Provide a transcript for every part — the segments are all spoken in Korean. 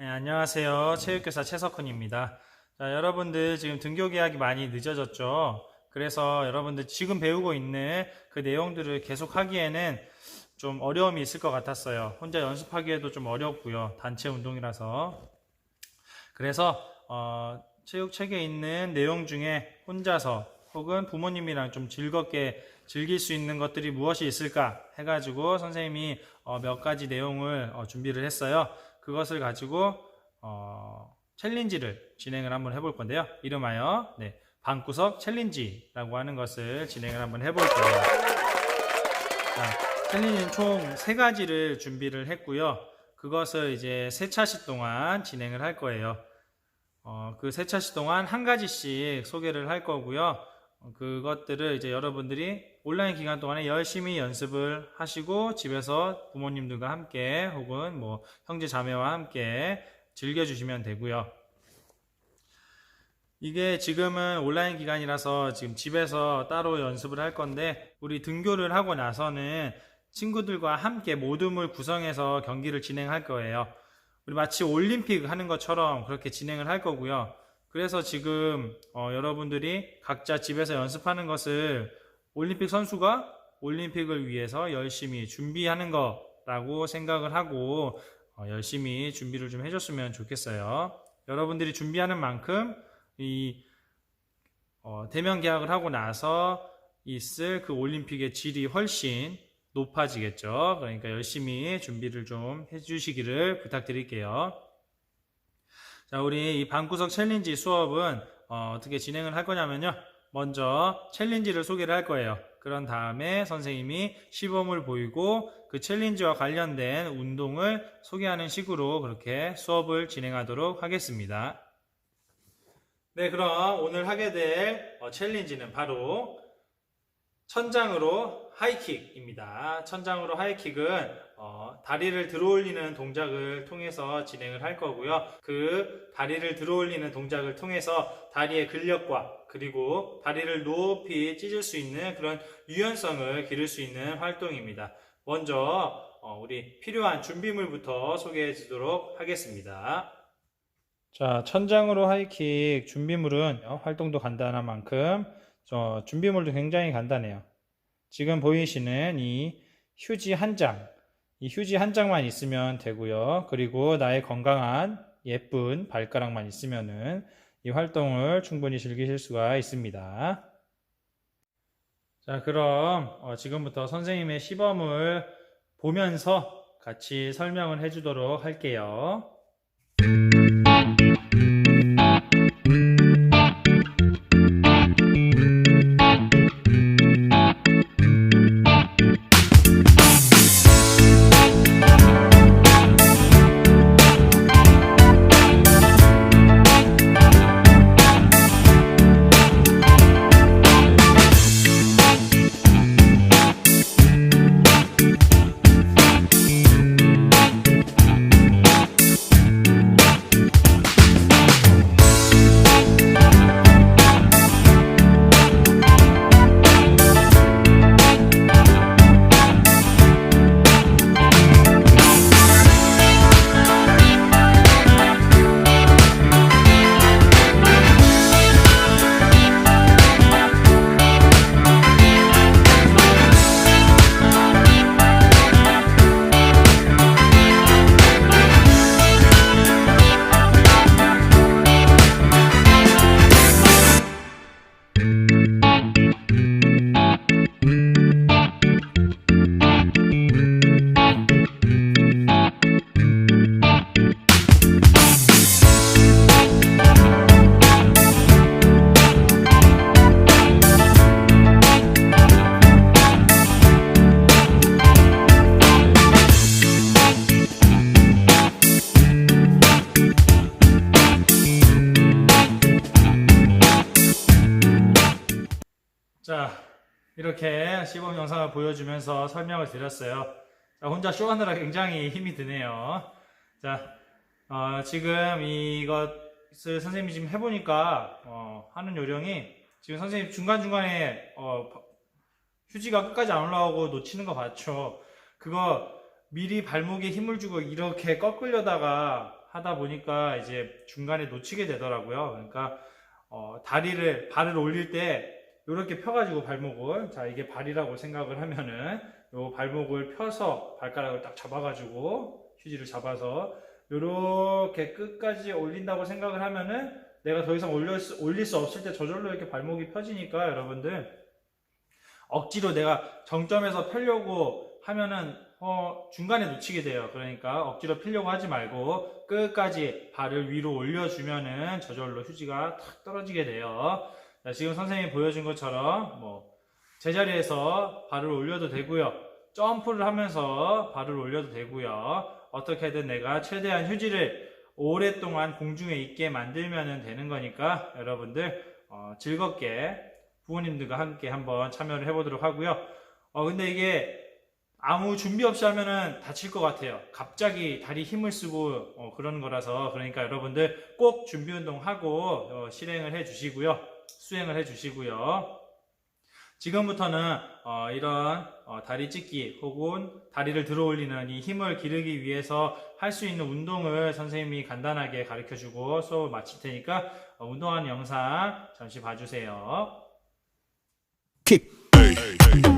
네, 안녕하세요. 체육교사 최석훈입니다. 자, 여러분들 지금 등교 계약이 많이 늦어졌죠. 그래서 여러분들 지금 배우고 있는 그 내용들을 계속 하기에는 좀 어려움이 있을 것 같았어요. 혼자 연습하기에도 좀 어렵고요. 단체 운동이라서. 그래서 어, 체육책에 있는 내용 중에 혼자서 혹은 부모님이랑 좀 즐겁게 즐길 수 있는 것들이 무엇이 있을까 해가지고 선생님이 어, 몇 가지 내용을 어, 준비를 했어요. 그것을 가지고 어, 챌린지를 진행을 한번 해볼 건데요. 이름하여 네, 방구석 챌린지라고 하는 것을 진행을 한번 해볼 거예요. 자, 챌린지는 총세 가지를 준비를 했고요. 그것을 이제 세 차시 동안 진행을 할 거예요. 어, 그 세 차시 동안 한 가지씩 소개를 할 거고요. 어, 그것들을 이제 여러분들이 온라인 기간 동안에 열심히 연습을 하시고 집에서 부모님들과 함께 혹은 뭐 형제 자매와 함께 즐겨주시면 되고요. 이게 지금은 온라인 기간이라서 지금 집에서 따로 연습을 할 건데 우리 등교를 하고 나서는 친구들과 함께 모둠을 구성해서 경기를 진행할 거예요. 우리 마치 올림픽 하는 것처럼 그렇게 진행을 할 거고요. 그래서 지금 어, 여러분들이 각자 집에서 연습하는 것을 올림픽 선수가 올림픽을 위해서 열심히 준비하는 거라고 생각을 하고 어, 열심히 준비를 좀 해줬으면 좋겠어요. 여러분들이 준비하는 만큼 이 어, 대면 계약을 하고 나서 있을 그 올림픽의 질이 훨씬 높아지겠죠. 그러니까 열심히 준비를 좀 해주시기를 부탁드릴게요. 자, 우리 이 방구석 챌린지 수업은 어, 떻게 진행을 할 거냐면요. 먼저 챌린지를 소개를 할 거예요. 그런 다음에 선생님이 시범을 보이고 그 챌린지와 관련된 운동을 소개하는 식으로 그렇게 수업을 진행하도록 하겠습니다. 네, 그럼 오늘 하게 될 어, 챌린지는 바로 천장으로 하이킥입니다. 천장으로 하이킥은 어, 다리를 들어올리는 동작을 통해서 진행을 할 거고요. 그 다리를 들어올리는 동작을 통해서 다리의 근력과 그리고 다리를 높이 찢을 수 있는 그런 유연성을 기를 수 있는 활동입니다. 먼저 어, 우리 필요한 준비물부터 소개해 주도록 하겠습니다. 자, 천장으로 하이킥 준비물은 어, 활동도 간단한 만큼 저 준비물도 굉장히 간단해요. 지금 보이시는 이 휴지 한 장, 이 휴지 한 장만 있으면 되고요. 그리고 나의 건강한 예쁜 발가락만 있으면은 이 활동을 충분히 즐기실 수가 있습니다. 자, 그럼 어, 지금부터 선생님의 시범을 보면서 같이 설명을 해주도록 할게요. 이렇게 시범 영상을 보여주면서 설명을 드렸어요. 자, 혼자 쇼하느라 굉장히 힘이 드네요. 자, 어, 지금 이것을 선생님이 지금 해보니까, 어, 하는 요령이 지금 선생님 중간중간에, 어, 휴지가 끝까지 안 올라오고 놓치는 거 봤죠? 그거 미리 발목에 힘을 주고 이렇게 꺾으려다가 하다 보니까 이제 중간에 놓치게 되더라고요. 그러니까 어, 다리를 발을 올릴 때 이렇게 펴가지고 발목을 자 이게 발이라고 생각을 하면은 요 발목을 펴서 발가락을 딱 잡아가지고 휴지를 잡아서 이렇게 끝까지 올린다고 생각을 하면은 내가 더 이상 올릴 수, 올릴 수 없을 때 저절로 이렇게 발목이 펴지니까 여러분들 억지로 내가 정점에서 펴려고 하면은 어, 중간에 놓치게 돼요. 그러니까 억지로 펴려고 하지 말고 끝까지 발을 위로 올려주면은 저절로 휴지가 탁 떨어지게 돼요. 자, 지금 선생님이 보여준 것처럼 뭐 제자리에서 발을 올려도 되고요. 점프를 하면서 발을 올려도 되고요. 어떻게든 내가 최대한 휴지를 오랫동안 공중에 있게 만들면 되는 거니까 여러분들 어, 즐겁게 부모님들과 함께 한번 참여를 해보도록 하고요. 어, 근데 이게 아무 준비 없이 하면은 다칠 것 같아요. 갑자기 다리 힘을 쓰고 어, 그러는 거라서 그러니까 여러분들 꼭 준비 운동하고 어, 실행을 해 주시고요. 수행을 해 주시고요. 지금부터는 어, 이런 어, 다리 찢기 혹은 다리를 들어 올리는 이 힘을 기르기 위해서 할 수 있는 운동을 선생님이 간단하게 가르쳐 주고 수업을 마칠 테니까 어, 운동하는 영상 잠시 봐주세요. Everybody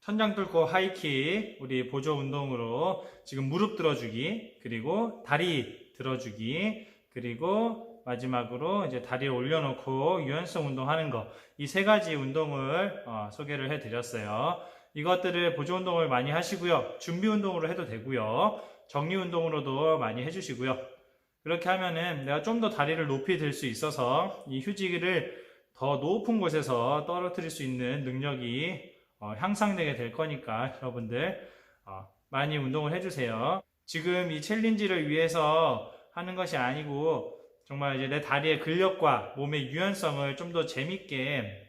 천장 뚫고 하이킥, 우리 보조 운동으로 지금 무릎 들어주기, 그리고 다리 들어주기, 그리고 마지막으로 이제 다리를 올려놓고 유연성 운동하는 거, 이 세 가지 운동을 어, 소개를 해드렸어요. 이것들을 보조 운동을 많이 하시고요. 준비 운동으로 해도 되고요. 정리 운동으로도 많이 해주시고요. 그렇게 하면은 내가 좀 더 다리를 높이 들 수 있어서 이 휴지를 더 높은 곳에서 떨어뜨릴 수 있는 능력이 어, 향상되게 될 거니까 여러분들 어, 많이 운동을 해주세요. 지금 이 챌린지를 위해서 하는 것이 아니고 정말 이제 내 다리의 근력과 몸의 유연성을 좀 더 재밌게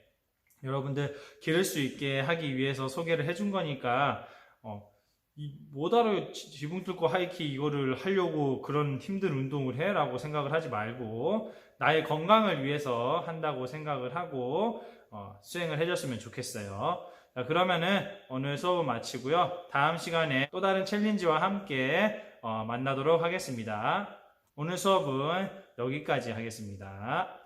여러분들 기를 수 있게 하기 위해서 소개를 해준 거니까 어, 이 뭐다로 지- 지붕 뚫고 하이킥 이거를 하려고 그런 힘든 운동을 해라고 생각을 하지 말고 나의 건강을 위해서 한다고 생각을 하고 어, 수행을 해줬으면 좋겠어요. 자, 그러면은 오늘 수업은 마치고요. 다음 시간에 또 다른 챌린지와 함께 어, 만나도록 하겠습니다. 오늘 수업은 여기까지 하겠습니다.